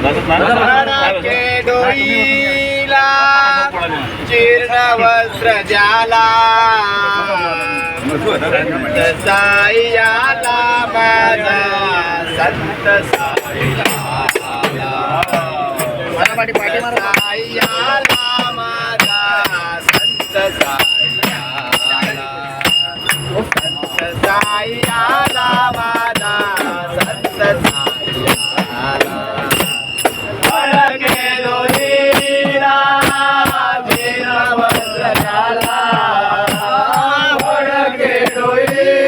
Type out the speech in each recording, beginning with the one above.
नराडाचे डोईला जीर्ण वस्त्र जाला साईयाला माझा संत साईला साईयाला माझा संत साईला संत साईयाला माझा संत साई Cristo es.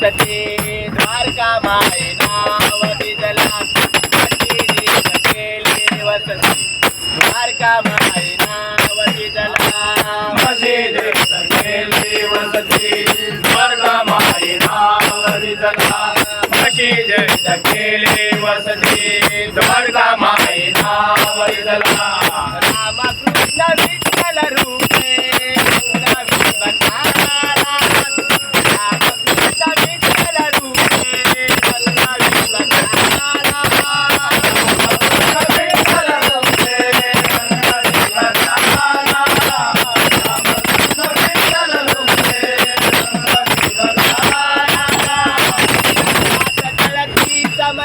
सती द्वारका माय नाव बिजला सतीने सकेले वसती. द्वारका माय नाव बिजला मजेले सकेले वसती. द्वारका माय नाव बिजला मजेले सकेले वसती. द्वारका माय नाव बिजला रामकृष्ण विठ्ठल रूप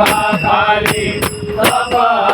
Baba Kali, Baba